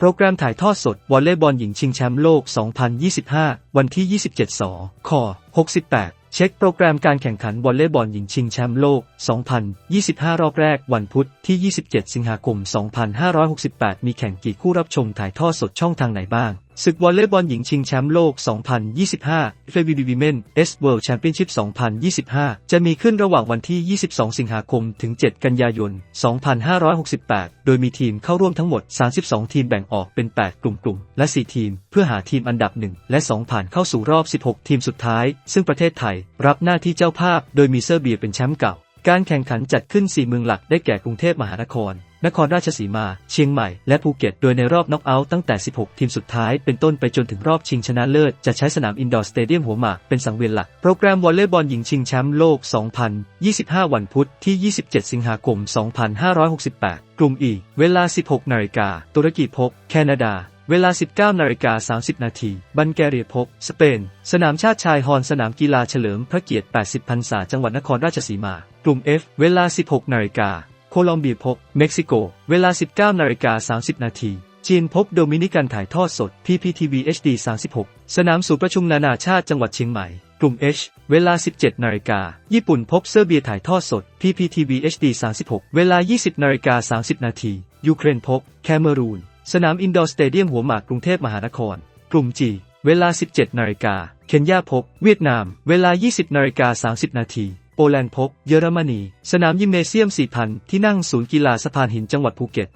โปรแกรมถ่ายทอดสดวอลเลย์บอลหญิงชิงแชมป์โลก 2025 วันที่ 27 สค 68 เช็คโปรแกรมการแข่งขันวอลเลย์บอลหญิงชิงแชมป์โลก 2025 รอบแรก วันพุธที่ 27 สิงหาคม 2568 มีแข่งกี่คู่รับชมถ่ายทอดสดช่องทางไหนบ้าง ศึกวอลเลย์บอลหญิงชิงแชมป์โลก 2025 f v b Women S World Championship 2025 จะมีขึ้นระหว่างวันที่ 22 สิงหาคม ถึง 7 กันยายน 2568 โดยมีทีมเข้าร่วมทั้งหมด 32 ทีมแบ่งออกเป็น 8 กลุ่มๆและ 4 ทีม เพื่อหาทีมอันดับ 1 และ 2 ผ่านเข้าสู่รอบ 16 ทีมสุดท้าย ซึ่งประเทศไทย รับหน้าที่เจ้าภาพ โดยมีเซอร์เบียเป็นแชมป์เก่า การแข่งขันจัดขึ้น 4 เมืองหลักได้แก่กรุงเทพมหานคร นครราชสีมา เชียงใหม่ และภูเก็ต โดยในรอบน็อกเอาท์ตั้งแต่ 16 ทีมสุดท้าย เป็นต้นไปจนถึงรอบชิงชนะเลิศ จะใช้สนามอินดอร์สเตเดียมหัวหมาก เป็นสังเวียนหลัก โปรแกรมวอลเลย์บอลหญิงชิงแชมป์โลก 2025 วันพุธที่ 27 สิงหาคม 2568 กลุ่ม E เวลา 16 นาฬิกา ตุรกีพบ แคนาดาเวลา 19 นาฬิกา 30 นาที บัลแกเรียพบ สเปน สนามชาติชายฮอนสนามกีฬาเฉลิมพระเกียรติ 80 พรรษา จังหวัดนครราชสีมา กลุ่ม F เวลา 16 นาฬิกา โคลอมเบียพบเม็กซิโก เวลา 19นาฬิกา30 นาทีจีนพบโดมินิกันถ่ายทอดสด PPTV HD 36 สนามศูนย์ประชุมนานาชาติจังหวัดเชียงใหม่ กลุ่ม H เวลา 17นาฬิกาญี่ปุ่นพบเซอร์เบียถ่ายทอดสด PPTV HD 36 เวลา 20นาฬิกา30 นาทียูเครนพบ แคเมรูน สนามอินดอร์สเตเดียมหัวหมากกรุงเทพมหานคร กลุ่ม G เวลา 17นาฬิกาเคนยาพบ เวียดนาม เวลา 20นาฬิกา30 นาที โปแลนด์พบ เยอรมนี สนามยิมเนเซียม 4,000 ที่นั่งศูนย์กีฬาสะพานหินจังหวัดภูเก็ต